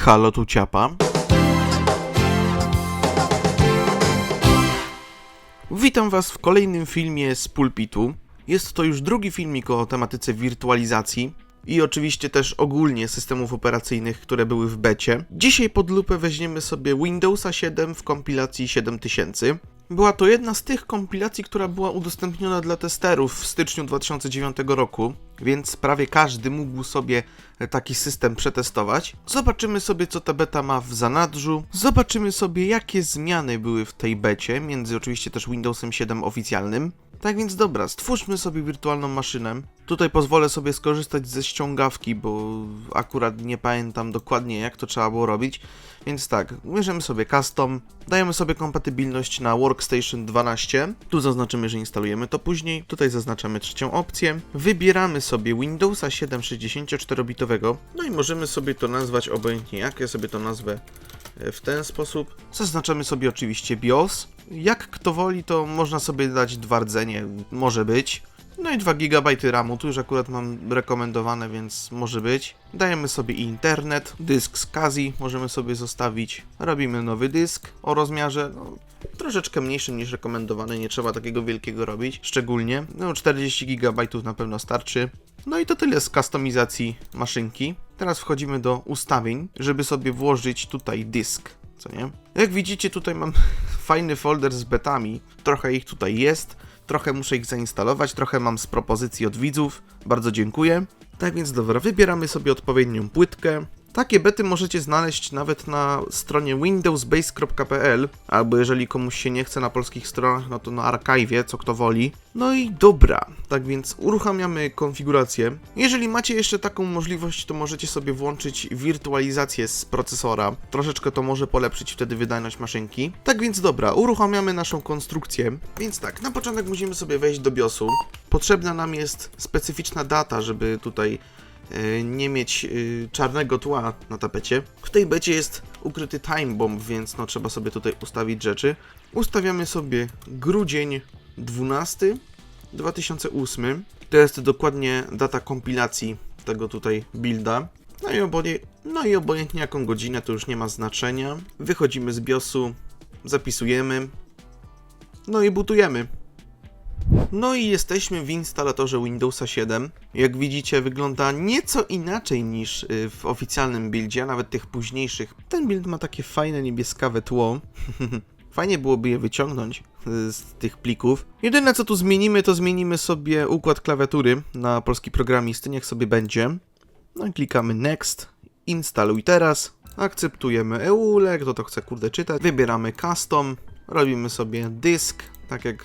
Halo tu ciapa. Witam Was w kolejnym filmie z pulpitu. Jest to już drugi filmik o tematyce wirtualizacji i oczywiście też ogólnie systemów operacyjnych, które były w becie. Dzisiaj pod lupę weźmiemy sobie Windowsa 7 w kompilacji 7000. Była to jedna z tych kompilacji, która była udostępniona dla testerów w styczniu 2009 roku, więc prawie każdy mógł sobie taki system przetestować. Zobaczymy sobie, co ta beta ma w zanadrzu. Zobaczymy sobie, jakie zmiany były w tej becie, między oczywiście też Windowsem 7 oficjalnym. Tak więc dobra, stwórzmy sobie wirtualną maszynę. Tutaj pozwolę sobie skorzystać ze ściągawki, bo akurat nie pamiętam dokładnie jak to trzeba było robić. Więc tak, bierzemy sobie custom, dajemy sobie kompatybilność na Workstation 12. Tu zaznaczymy, że instalujemy to później. Tutaj zaznaczamy trzecią opcję. Wybieramy sobie Windowsa 7 64-bitowego. No i możemy sobie to nazwać obojętnie jak. Ja sobie to nazwę w ten sposób. Zaznaczamy sobie oczywiście BIOS. Jak kto woli, to można sobie dać dwa rdzenie, może być. No i 2 GB RAMu, tu już akurat mam rekomendowane, więc może być. Dajemy sobie internet, dysk z Kazi możemy sobie zostawić. Robimy nowy dysk o rozmiarze no, troszeczkę mniejszym niż rekomendowany, nie trzeba takiego wielkiego robić, szczególnie. No 40 GB na pewno starczy. No i to tyle z kustomizacji maszynki. Teraz wchodzimy do ustawień, żeby sobie włożyć tutaj dysk co nie? Jak widzicie, tutaj mam fajny folder z betami. Trochę ich tutaj jest, trochę muszę ich zainstalować, trochę mam z propozycji od widzów. Bardzo dziękuję. Tak więc dobra, wybieramy sobie odpowiednią płytkę. Takie bety możecie znaleźć nawet na stronie windowsbase.pl, albo jeżeli komuś się nie chce na polskich stronach, no to na archive, co kto woli. No i dobra, tak więc uruchamiamy konfigurację. Jeżeli macie jeszcze taką możliwość, to możecie sobie włączyć wirtualizację z procesora. Troszeczkę to może polepszyć wtedy wydajność maszynki. Tak więc dobra, uruchamiamy naszą konstrukcję. Więc tak, na początek musimy sobie wejść do BIOSu. Potrzebna nam jest specyficzna data, żeby tutaj nie mieć y, czarnego tła na tapecie. W tej becie jest ukryty time bomb, więc no trzeba sobie tutaj ustawić rzeczy. Ustawiamy sobie grudzień 12 2008. To jest dokładnie data kompilacji tego tutaj builda. No i, obojętnie, no i obojętnie jaką godzinę, to już nie ma znaczenia. Wychodzimy z BIOSu, zapisujemy, no i butujemy. No i jesteśmy w instalatorze Windowsa 7. Jak widzicie, wygląda nieco inaczej niż y, w oficjalnym buildzie, a nawet tych późniejszych. Ten build ma takie fajne niebieskawe tło. Fajnie byłoby je wyciągnąć y, z tych plików. Jedyne co tu zmienimy, to zmienimy sobie układ klawiatury na polski programisty, niech sobie będzie. No i klikamy Next, instaluj teraz, akceptujemy EULE, kto to chce kurde czytać, wybieramy Custom, robimy sobie dysk, tak jak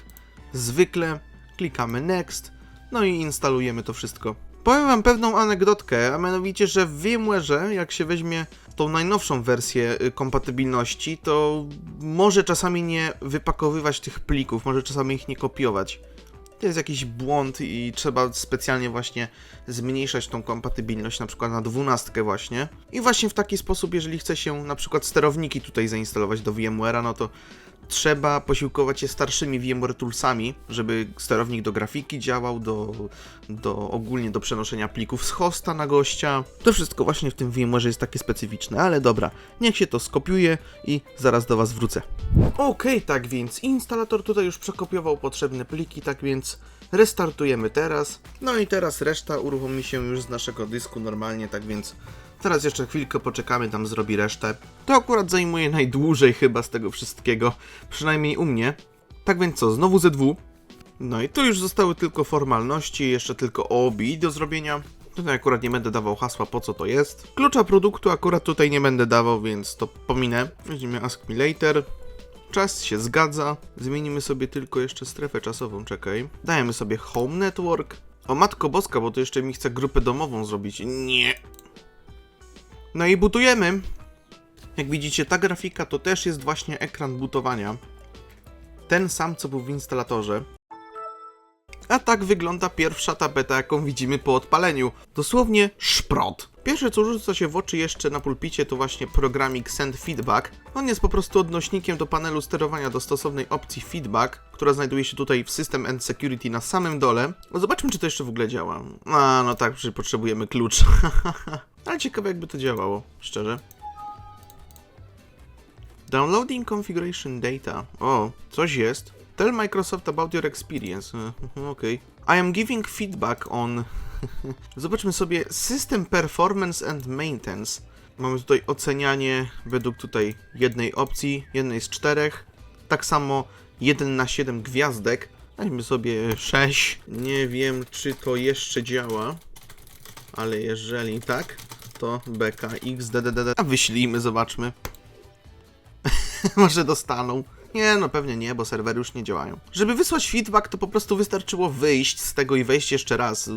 zwykle, klikamy Next, no i instalujemy to wszystko. Powiem wam pewną anegdotkę, a mianowicie, że w VMware'ze, jak się weźmie tą najnowszą wersję y, kompatybilności, to może czasami nie wypakowywać tych plików, może czasami ich nie kopiować. To jest jakiś błąd i trzeba specjalnie właśnie zmniejszać tą kompatybilność, na przykład na 12 właśnie. I właśnie w taki sposób, jeżeli chce się na przykład sterowniki tutaj zainstalować do VMware'a, no to trzeba posiłkować się starszymi VMware Toolsami, żeby sterownik do grafiki działał, do, do ogólnie do przenoszenia plików z hosta na gościa. To wszystko właśnie w tym VMware jest takie specyficzne, ale dobra, niech się to skopiuje i zaraz do Was wrócę. Okej, tak więc instalator tutaj już przekopiował potrzebne pliki, tak więc restartujemy teraz. No i teraz reszta uruchomi się już z naszego dysku normalnie, tak więc Teraz jeszcze chwilkę poczekamy, tam zrobi resztę. To akurat zajmuje najdłużej chyba z tego wszystkiego, przynajmniej u mnie. Tak więc co, znowu ZW. No i tu już zostały tylko formalności, jeszcze tylko OBI do zrobienia. Tutaj akurat nie będę dawał hasła po co to jest. Klucza produktu akurat tutaj nie będę dawał, więc to pominę. Weźmiemy Ask Me Later. Czas się zgadza. Zmienimy sobie tylko jeszcze strefę czasową, czekaj. Dajemy sobie Home Network. O matko boska, bo to jeszcze mi chce grupę domową zrobić. Nie, no i butujemy. Jak widzicie, ta grafika to też jest właśnie ekran butowania. Ten sam, co był w instalatorze. A tak wygląda pierwsza tapeta, jaką widzimy po odpaleniu. Dosłownie szprot. Pierwsze, co rzuca się w oczy jeszcze na pulpicie, to właśnie programik Send Feedback. On jest po prostu odnośnikiem do panelu sterowania do stosownej opcji Feedback, która znajduje się tutaj w System and Security na samym dole. No zobaczmy, czy to jeszcze w ogóle działa. A, no tak, że potrzebujemy klucz. Ale ciekawe, jakby to działało, szczerze. Downloading configuration data. O, coś jest. Tell Microsoft about your experience. E, Okej. I am giving feedback on. Zobaczmy sobie System Performance and Maintenance. Mamy tutaj ocenianie według tutaj jednej opcji, jednej z czterech. Tak samo 1 na 7 gwiazdek. Dajmy sobie 6. Nie wiem, czy to jeszcze działa. Ale jeżeli tak, to BKXDDD. A wyślijmy, zobaczmy. Może dostaną. Nie, no pewnie nie, bo serwery już nie działają. Żeby wysłać feedback, to po prostu wystarczyło wyjść z tego i wejść jeszcze raz.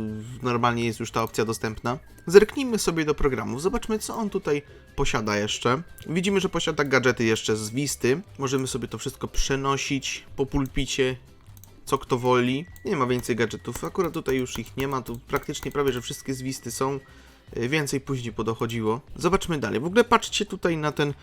Normalnie jest już ta opcja dostępna. Zerknijmy sobie do programów, zobaczmy co on tutaj posiada jeszcze. Widzimy, że posiada gadżety jeszcze z Wisty. Możemy sobie to wszystko przenosić po pulpicie co kto woli. Nie ma więcej gadżetów. Akurat tutaj już ich nie ma. Tu praktycznie prawie, że wszystkie zwisty są. Y, Więcej później podochodziło. Zobaczmy dalej. W ogóle patrzcie tutaj na ten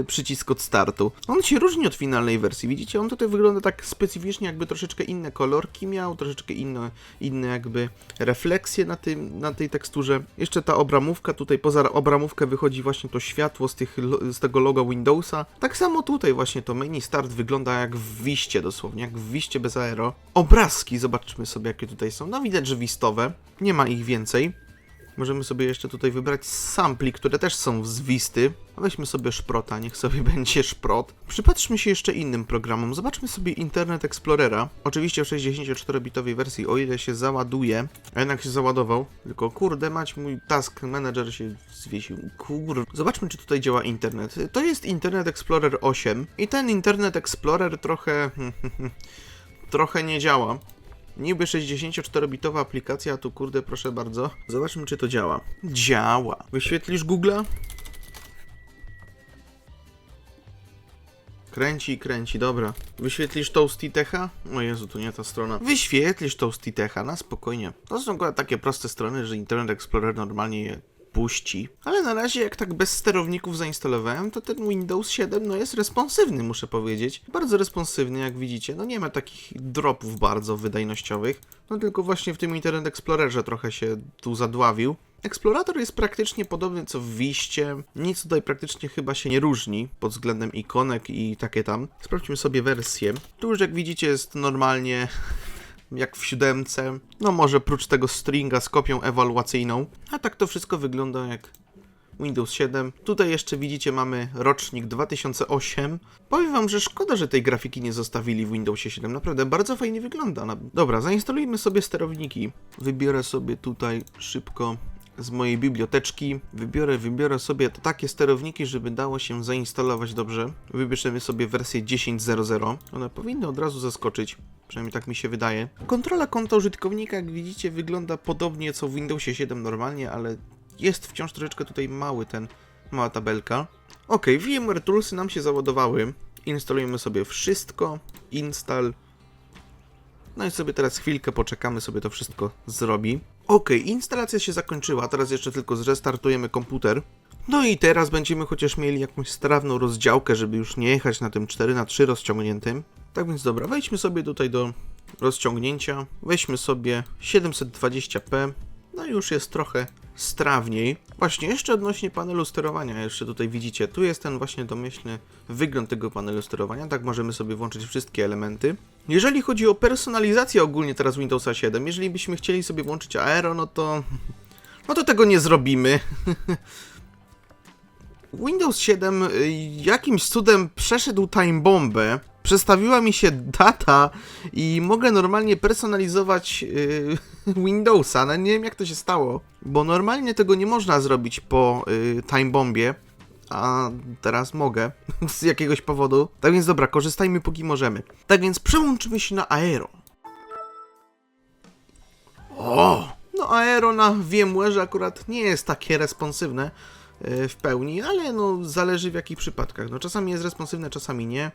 y, przycisk od startu. On się różni od finalnej wersji. Widzicie, on tutaj wygląda tak specyficznie, jakby troszeczkę inne kolorki miał, troszeczkę inne, inne jakby refleksje na, tym, na tej teksturze. Jeszcze ta obramówka, tutaj poza obramówkę wychodzi właśnie to światło z, tych, z tego loga Windowsa. Tak samo tutaj właśnie to menu start wygląda jak w wiście dosłownie, jak w wiście bez aero. Obrazki, zobaczmy sobie jakie tutaj są. No widać, że wistowe. Nie ma ich więcej. Możemy sobie jeszcze tutaj wybrać sampli, które też są z Wisty. A Weźmy sobie szprota, niech sobie będzie szprot. Przypatrzmy się jeszcze innym programom. Zobaczmy sobie Internet Explorera. Oczywiście w 64-bitowej wersji, o ile się załaduje. A jednak się załadował. Tylko kurde, mać mój task manager się zwiesił. Kurde. Zobaczmy, czy tutaj działa internet. To jest Internet Explorer 8. I ten Internet Explorer trochę... trochę nie działa. Niby 64-bitowa aplikacja, a tu kurde, proszę bardzo. Zobaczmy, czy to działa. Działa. Wyświetlisz Google'a? Kręci kręci, dobra. Wyświetlisz Toasty Techa? O Jezu, to nie ta strona. Wyświetlisz Toasty Techa, na spokojnie. To są akurat takie proste strony, że Internet Explorer normalnie je puści. Ale na razie, jak tak bez sterowników zainstalowałem, to ten Windows 7 no jest responsywny, muszę powiedzieć. Bardzo responsywny, jak widzicie. No nie ma takich dropów bardzo wydajnościowych. No tylko właśnie w tym Internet Explorerze trochę się tu zadławił. Eksplorator jest praktycznie podobny co w Wiście. Nic tutaj praktycznie chyba się nie różni pod względem ikonek i takie tam. Sprawdźmy sobie wersję. Tu już jak widzicie jest normalnie jak w siódemce. No może prócz tego stringa z kopią ewaluacyjną. A tak to wszystko wygląda jak Windows 7. Tutaj jeszcze widzicie mamy rocznik 2008. Powiem wam, że szkoda, że tej grafiki nie zostawili w Windowsie 7. Naprawdę bardzo fajnie wygląda. Dobra, zainstalujmy sobie sterowniki. Wybiorę sobie tutaj szybko z mojej biblioteczki. Wybiorę, wybiorę sobie takie sterowniki, żeby dało się zainstalować dobrze. Wybierzemy sobie wersję 10.00. One powinny od razu zaskoczyć. Przynajmniej tak mi się wydaje. Kontrola konta użytkownika, jak widzicie, wygląda podobnie co w Windowsie 7 normalnie, ale jest wciąż troszeczkę tutaj mały ten, mała tabelka. Ok, VMware Toolsy nam się załadowały. Instalujemy sobie wszystko. Install. No i sobie teraz chwilkę poczekamy, sobie to wszystko zrobi. Ok, instalacja się zakończyła, teraz jeszcze tylko zrestartujemy komputer. No i teraz będziemy chociaż mieli jakąś strawną rozdziałkę, żeby już nie jechać na tym 4 na 3 rozciągniętym. Tak więc dobra, wejdźmy sobie tutaj do rozciągnięcia. Weźmy sobie 720p. No i już jest trochę strawniej. Właśnie, jeszcze odnośnie panelu sterowania, jeszcze tutaj widzicie, tu jest ten właśnie domyślny wygląd tego panelu sterowania, tak możemy sobie włączyć wszystkie elementy. Jeżeli chodzi o personalizację ogólnie teraz Windowsa 7, jeżeli byśmy chcieli sobie włączyć Aero, no to... No to tego nie zrobimy. Windows 7 y, jakimś cudem przeszedł time bombę. Przestawiła mi się data i mogę normalnie personalizować yy, Windowsa. No nie wiem jak to się stało, bo normalnie tego nie można zrobić po yy, time bombie, a teraz mogę z jakiegoś powodu. Tak więc dobra, korzystajmy póki możemy. Tak więc przełączymy się na Aero. O! No Aero na VMware akurat nie jest takie responsywne w pełni, ale no zależy w jakich przypadkach. No czasami jest responsywne, czasami nie.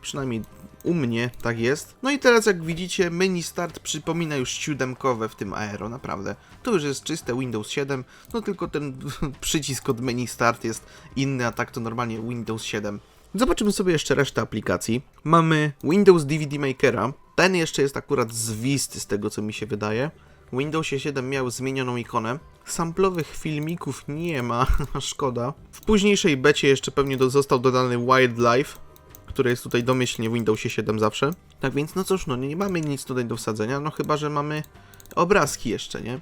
Przynajmniej u mnie tak jest. No i teraz jak widzicie menu start przypomina już siódemkowe w tym Aero, naprawdę. To już jest czyste Windows 7, no tylko ten przycisk od menu start jest inny, a tak to normalnie Windows 7. Zobaczymy sobie jeszcze resztę aplikacji. Mamy Windows DVD Makera. Ten jeszcze jest akurat zwisty z tego co mi się wydaje. Windowsie 7 miał zmienioną ikonę. Samplowych filmików nie ma, szkoda. W późniejszej becie jeszcze pewnie do, został dodany Wildlife, który jest tutaj domyślnie w Windowsie 7 zawsze. Tak więc, no cóż, no nie mamy nic tutaj do wsadzenia, no chyba, że mamy obrazki jeszcze, nie?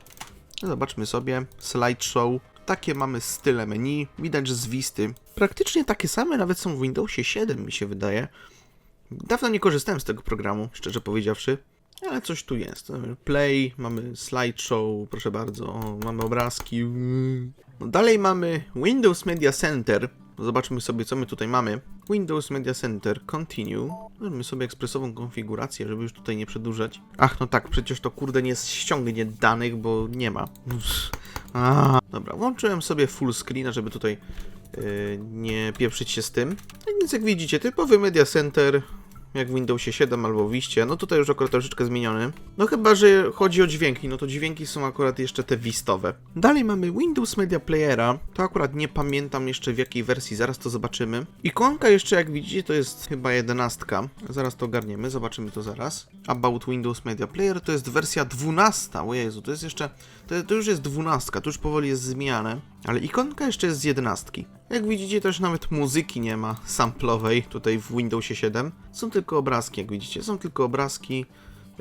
Zobaczmy sobie, slideshow. Takie mamy style menu, widać, zwisty. Praktycznie takie same nawet są w Windowsie 7, mi się wydaje. Dawno nie korzystałem z tego programu, szczerze powiedziawszy. Ale coś tu jest. Play, mamy slideshow, proszę bardzo, o, mamy obrazki. No dalej mamy Windows Media Center. Zobaczmy sobie, co my tutaj mamy. Windows Media Center, continue. Mamy sobie ekspresową konfigurację, żeby już tutaj nie przedłużać. Ach, no tak, przecież to kurde nie ściągnie danych, bo nie ma. Dobra, włączyłem sobie full screen, żeby tutaj yy, nie pieprzyć się z tym. Tak więc jak widzicie, typowy Media Center, jak w Windowsie 7 albo w Wiście, no tutaj już akurat troszeczkę zmieniony. No chyba, że chodzi o dźwięki, no to dźwięki są akurat jeszcze te wistowe. Dalej mamy Windows Media Playera, to akurat nie pamiętam jeszcze w jakiej wersji, zaraz to zobaczymy. Ikonka jeszcze jak widzicie to jest chyba 11, zaraz to ogarniemy, zobaczymy to zaraz. About Windows Media Player to jest wersja 12, o Jezu, to jest jeszcze, to, to już jest 12, to już powoli jest zmieniane. Ale ikonka jeszcze jest z 11. Jak widzicie, też nawet muzyki nie ma samplowej tutaj w Windowsie 7. Są tylko obrazki, jak widzicie. Są tylko obrazki.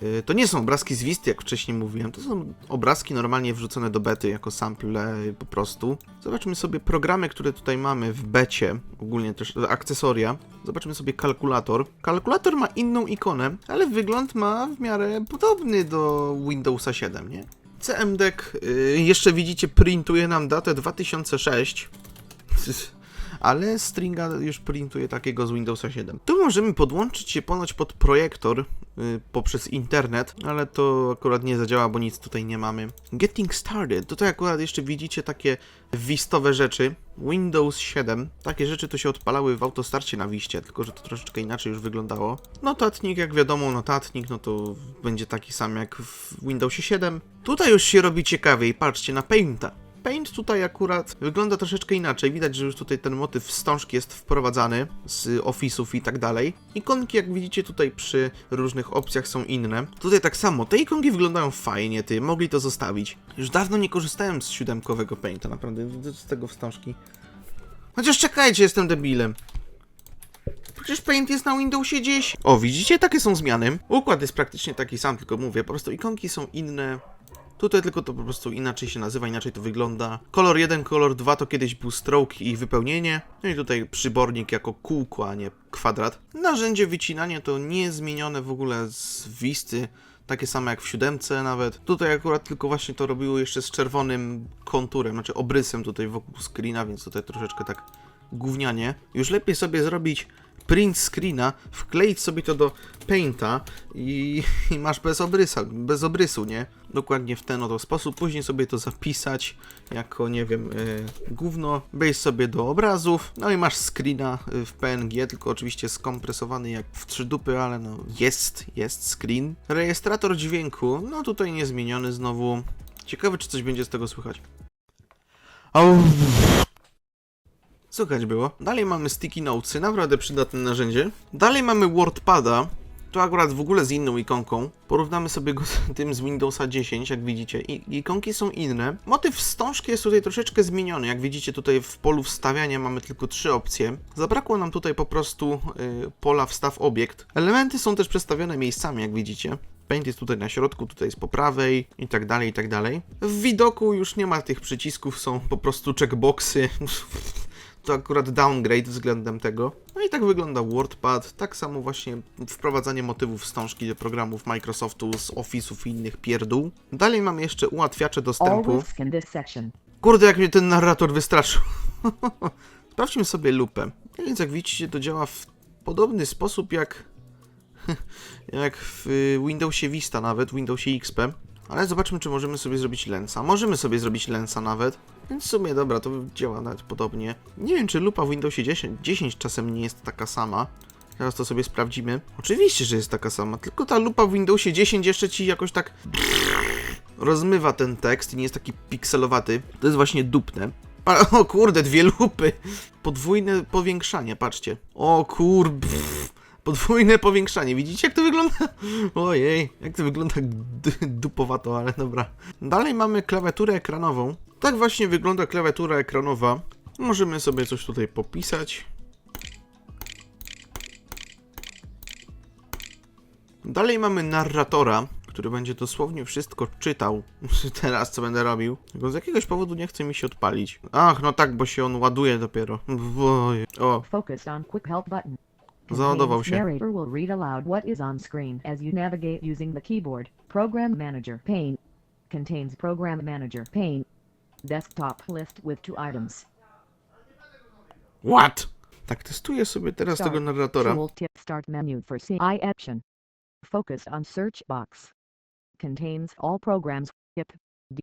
Yy, To nie są obrazki z Wisty, jak wcześniej mówiłem. To są obrazki normalnie wrzucone do bety jako sample po prostu. Zobaczmy sobie programy, które tutaj mamy w becie. Ogólnie też akcesoria. Zobaczmy sobie kalkulator. Kalkulator ma inną ikonę, ale wygląd ma w miarę podobny do Windowsa 7, nie? CMDek yy, jeszcze widzicie printuje nam datę 2006 ale stringa już printuje takiego z Windowsa 7. Tu możemy podłączyć się ponoć pod projektor y, poprzez internet, ale to akurat nie zadziała, bo nic tutaj nie mamy. Getting started. Tutaj akurat jeszcze widzicie takie wistowe rzeczy. Windows 7. Takie rzeczy to się odpalały w autostarcie na wiście, tylko że to troszeczkę inaczej już wyglądało. Notatnik, jak wiadomo, notatnik, no to będzie taki sam jak w Windowsie 7. Tutaj już się robi ciekawiej. Patrzcie na Painta. Paint tutaj akurat wygląda troszeczkę inaczej. Widać, że już tutaj ten motyw wstążki jest wprowadzany z ofisów i tak dalej. Ikonki, jak widzicie, tutaj przy różnych opcjach są inne. Tutaj tak samo. Te ikonki wyglądają fajnie, ty. Mogli to zostawić. Już dawno nie korzystałem z siódemkowego Painta, naprawdę, z tego wstążki. Chociaż czekajcie, jestem debilem. Przecież Paint jest na Windowsie 10. O, widzicie? Takie są zmiany. Układ jest praktycznie taki sam, tylko mówię, po prostu ikonki są inne. Tutaj tylko to po prostu inaczej się nazywa, inaczej to wygląda. Kolor 1, kolor 2 to kiedyś był stroke i wypełnienie. No i tutaj przybornik jako kółko, a nie kwadrat. Narzędzie wycinania to niezmienione w ogóle z Wisty. Takie same jak w siódemce nawet. Tutaj akurat tylko właśnie to robiło jeszcze z czerwonym konturem, znaczy obrysem tutaj wokół screena, więc tutaj troszeczkę tak gównianie. Już lepiej sobie zrobić print screena, wkleić sobie to do Painta i, i masz bez obrysa, bez obrysu, nie? Dokładnie w ten oto sposób. Później sobie to zapisać jako, nie wiem, yy, gówno. Sobie do obrazów, no i masz screena y, w PNG, tylko oczywiście skompresowany jak w trzy dupy, ale no jest, jest screen. Rejestrator dźwięku, no tutaj niezmieniony znowu. Ciekawe, czy coś będzie z tego słychać. Au. Słychać było. Dalej mamy sticky notesy, naprawdę przydatne narzędzie. Dalej mamy WordPada, to akurat w ogóle z inną ikonką. Porównamy sobie go z tym z Windowsa 10, jak widzicie. I ikonki są inne. Motyw wstążki jest tutaj troszeczkę zmieniony. Jak widzicie tutaj w polu wstawiania mamy tylko trzy opcje. Zabrakło nam tutaj po prostu y, pola wstaw obiekt. Elementy są też przestawione miejscami, jak widzicie. Paint jest tutaj na środku, tutaj jest po prawej i tak dalej, i tak dalej. W widoku już nie ma tych przycisków, są po prostu checkboxy. to akurat downgrade względem tego. No i tak wygląda WordPad, tak samo właśnie wprowadzanie motywów wstążki do programów Microsoftu z Office'ów i innych pierdół. Dalej mamy jeszcze ułatwiacze dostępu. Kurde, jak mnie ten narrator wystraszył. Sprawdźmy sobie lupę. No Więc jak widzicie, to działa w podobny sposób jak, jak w Windowsie Vista nawet, w Windowsie XP. Ale zobaczmy, czy możemy sobie zrobić lensa. Możemy sobie zrobić lensa nawet. Więc w sumie, dobra, to działa nawet podobnie. Nie wiem, czy lupa w Windowsie 10, 10 czasem nie jest taka sama. Teraz to sobie sprawdzimy. Oczywiście, że jest taka sama, tylko ta lupa w Windowsie 10 jeszcze ci jakoś tak rozmywa ten tekst i nie jest taki pikselowaty. To jest właśnie dupne. O kurde, dwie lupy! Podwójne powiększanie, patrzcie. O kur... pff. Podwójne powiększanie. Widzicie, jak to wygląda? Ojej, jak to wygląda dupowato, ale dobra. Dalej mamy klawiaturę ekranową. Tak właśnie wygląda klawiatura ekranowa. Możemy sobie coś tutaj popisać. Dalej mamy narratora, który będzie dosłownie wszystko czytał. Teraz co będę robił. Tylko z jakiegoś powodu nie chce mi się odpalić. Ach, no tak, bo się on ładuje dopiero. Oj. O, Focus on quick help button. Załadował się. Narrator will read aloud what is on screen as you navigate using the keyboard. Program Manager pane contains Program Manager pane. Desktop list with two items. what? Tak, testuję sobie teraz tego narratora. Tooltip start menu for CI action. Focus on search box. Contains all programs. Tip.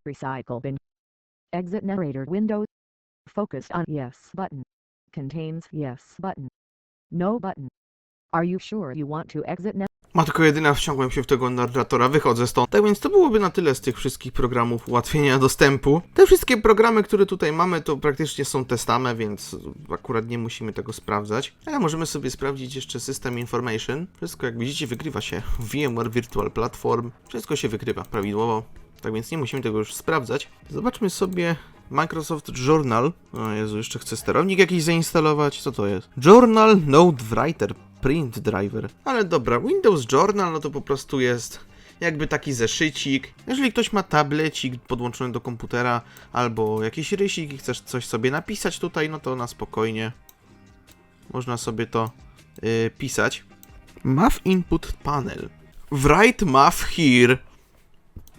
Recycle bin. Exit narrator window. Focus on yes button. Contains yes button. No button. Are you sure you want to exit now? Ma tylko jedyna wciągłem się w tego narratora, wychodzę stąd. Tak więc to byłoby na tyle z tych wszystkich programów ułatwienia dostępu. Te wszystkie programy, które tutaj mamy, to praktycznie są te same, więc akurat nie musimy tego sprawdzać. Ale możemy sobie sprawdzić jeszcze System Information. Wszystko jak widzicie wykrywa się VMware Virtual Platform. Wszystko się wykrywa prawidłowo. Tak więc nie musimy tego już sprawdzać. Zobaczmy sobie Microsoft Journal. O Jezu, jeszcze chcę sterownik jakiś zainstalować. Co to jest? Journal Node Writer Print Driver. Ale dobra, Windows Journal no to po prostu jest jakby taki zeszycik. Jeżeli ktoś ma tablecik podłączony do komputera albo jakiś rysik i chcesz coś sobie napisać tutaj, no to na spokojnie można sobie to yy, pisać. Math Input Panel. Write math here.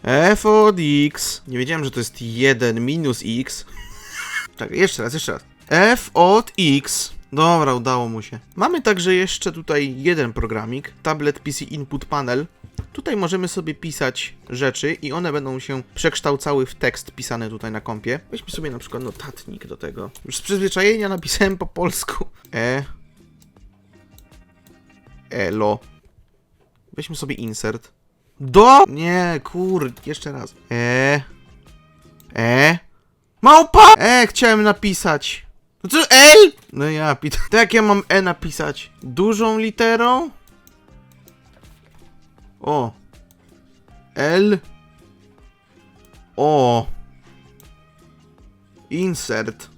F od x. Nie wiedziałem, że to jest 1 minus x. Tak, jeszcze raz, jeszcze raz. f od x. Dobra, udało mu się. Mamy także jeszcze tutaj jeden programik, Tablet PC Input Panel. Tutaj możemy sobie pisać rzeczy i one będą się przekształcały w tekst pisany tutaj na kompie. Weźmy sobie na przykład notatnik do tego. Już z przyzwyczajenia napisałem po polsku. E. Elo. Weźmy sobie insert. Do! Nie, kur... Jeszcze raz. E. E. Małpa! E, chciałem napisać. No co, L? No ja pit. To jak ja mam E napisać? Dużą literą? O. L. O. Insert.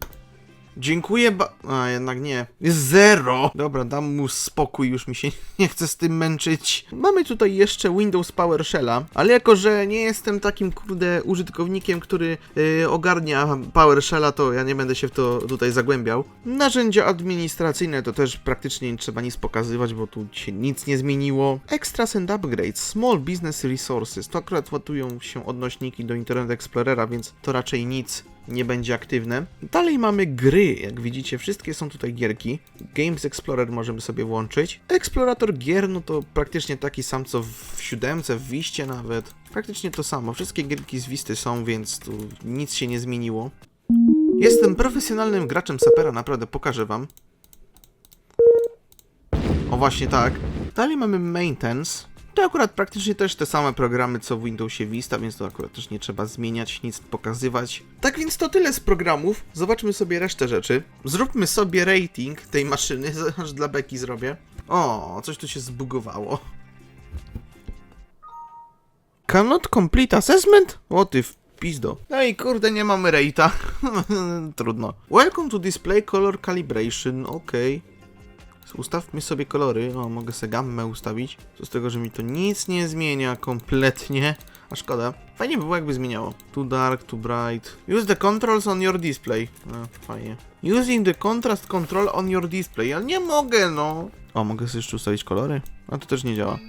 Dziękuję ba... A, jednak nie. Jest zero. Dobra, dam mu spokój, już mi się nie chce z tym męczyć. Mamy tutaj jeszcze Windows PowerShell'a, ale jako, że nie jestem takim, kurde, użytkownikiem, który yy, ogarnia PowerShell'a, to ja nie będę się w to tutaj zagłębiał. Narzędzia administracyjne to też praktycznie nie trzeba nic pokazywać, bo tu się nic nie zmieniło. Extras and Upgrades, Small Business Resources, to akurat ładują się odnośniki do Internet Explorera, więc to raczej nic nie będzie aktywne. Dalej mamy gry, jak widzicie, wszystkie są tutaj gierki. Games Explorer możemy sobie włączyć. Eksplorator gier, no to praktycznie taki sam co w siódemce, w Wiście nawet. Praktycznie to samo. Wszystkie gierki z Wisty są, więc tu nic się nie zmieniło. Jestem profesjonalnym graczem sapera, naprawdę pokażę wam. O właśnie tak. Dalej mamy Maintenance. To akurat praktycznie też te same programy co w Windowsie Vista, więc to akurat też nie trzeba zmieniać, nic pokazywać. Tak więc to tyle z programów. Zobaczmy sobie resztę rzeczy. Zróbmy sobie rating tej maszyny, aż dla beki zrobię. O, coś tu się zbugowało. Cannot complete assessment? O ty pizdo. No i kurde, nie mamy rate'a. Trudno. Welcome to display color calibration, okej. Ustawmy sobie kolory. O, mogę sobie gammę ustawić. Co z tego, że mi to nic nie zmienia kompletnie. A szkoda. Fajnie by było, jakby zmieniało. Too dark, too bright. Use the controls on your display. No, fajnie. Using the contrast control on your display. Ale nie mogę, no. O, mogę sobie jeszcze ustawić kolory? A to też nie działa.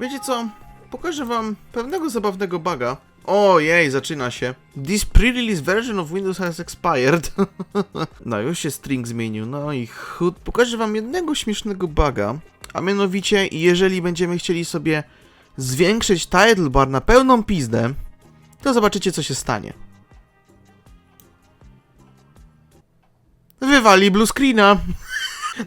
Wiecie co? Pokażę wam pewnego zabawnego buga. Ojej, zaczyna się. This pre-release version of Windows has expired. no, już się string zmienił. No i chud. Pokażę wam jednego śmiesznego buga. A mianowicie, jeżeli będziemy chcieli sobie zwiększyć title bar na pełną pizdę, to zobaczycie, co się stanie. Wywali blue screena.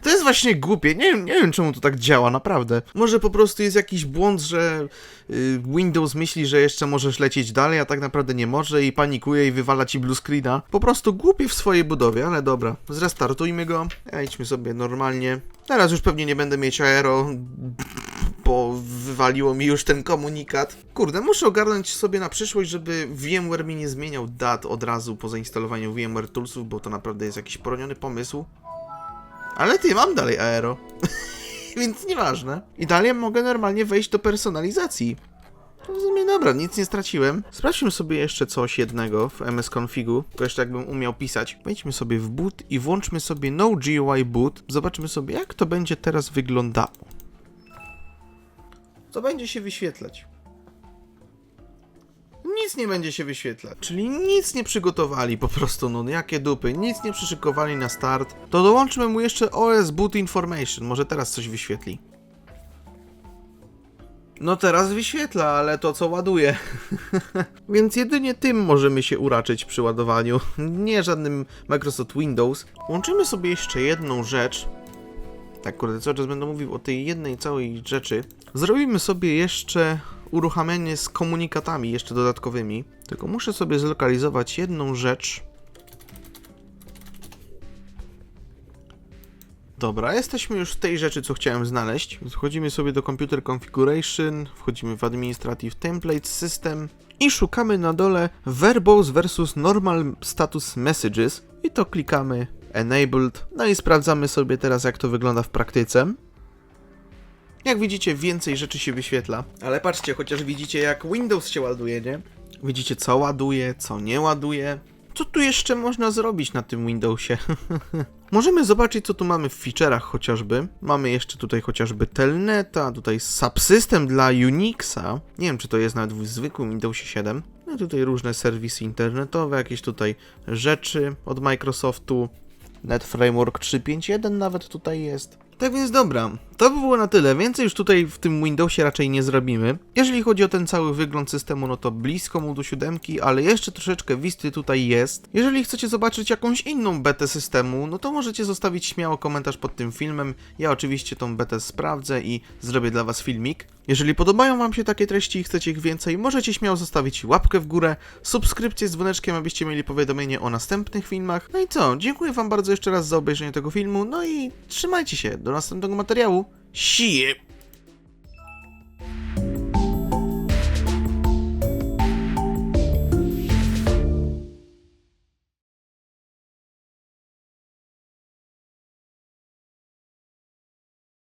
To jest właśnie głupie. Nie, nie wiem, czemu to tak działa, naprawdę. Może po prostu jest jakiś błąd, że y, Windows myśli, że jeszcze możesz lecieć dalej, a tak naprawdę nie może i panikuje i wywala ci blue screena. Po prostu głupie w swojej budowie, ale dobra. Zrestartujmy go. Ja idźmy sobie normalnie. Teraz już pewnie nie będę mieć aero, bo wywaliło mi już ten komunikat. Kurde, muszę ogarnąć sobie na przyszłość, żeby VMware mi nie zmieniał dat od razu po zainstalowaniu VMware Toolsów, bo to naprawdę jest jakiś poroniony pomysł. Ale ty, mam dalej aero. Więc nieważne. I dalej mogę normalnie wejść do personalizacji. To w sumie dobra, nic nie straciłem. Sprawdźmy sobie jeszcze coś jednego w MS Configu, to jeszcze jakbym umiał pisać. Wejdźmy sobie w boot i włączmy sobie No GUI boot. Zobaczmy sobie, jak to będzie teraz wyglądało. Co będzie się wyświetlać? Nic nie będzie się wyświetlać. Czyli nic nie przygotowali po prostu, no jakie dupy, nic nie przyszykowali na start. To dołączmy mu jeszcze OS Boot Information, może teraz coś wyświetli. No teraz wyświetla, ale to co ładuje. Więc jedynie tym możemy się uraczyć przy ładowaniu, nie żadnym Microsoft Windows. Łączymy sobie jeszcze jedną rzecz. Tak, kurde, cały czas będę mówił o tej jednej całej rzeczy. Zrobimy sobie jeszcze uruchamianie z komunikatami jeszcze dodatkowymi. Tylko muszę sobie zlokalizować jedną rzecz. Dobra, jesteśmy już w tej rzeczy, co chciałem znaleźć. Wchodzimy sobie do Computer Configuration, wchodzimy w Administrative Templates System i szukamy na dole Verbose versus Normal Status Messages i to klikamy Enabled. No i sprawdzamy sobie teraz, jak to wygląda w praktyce. Jak widzicie, więcej rzeczy się wyświetla. Ale patrzcie, chociaż widzicie, jak Windows się ładuje, nie? Widzicie, co ładuje, co nie ładuje. Co tu jeszcze można zrobić na tym Windowsie? Możemy zobaczyć, co tu mamy w feature'ach chociażby. Mamy jeszcze tutaj chociażby Telneta, tutaj subsystem dla Unixa. Nie wiem, czy to jest nawet w zwykłym Windowsie 7. No tutaj różne serwisy internetowe, jakieś tutaj rzeczy od Microsoftu. Net Framework 3.5.1 nawet tutaj jest. Tak więc dobra, to by było na tyle. Więcej już tutaj w tym Windowsie raczej nie zrobimy. Jeżeli chodzi o ten cały wygląd systemu, no to blisko mu do siódemki, ale jeszcze troszeczkę Wisty tutaj jest. Jeżeli chcecie zobaczyć jakąś inną betę systemu, no to możecie zostawić śmiało komentarz pod tym filmem. Ja oczywiście tą betę sprawdzę i zrobię dla was filmik. Jeżeli podobają wam się takie treści i chcecie ich więcej, możecie śmiało zostawić łapkę w górę, subskrypcję z dzwoneczkiem, abyście mieli powiadomienie o następnych filmach. No i co, dziękuję wam bardzo jeszcze raz za obejrzenie tego filmu, no i trzymajcie się, do następnego materiału. See you.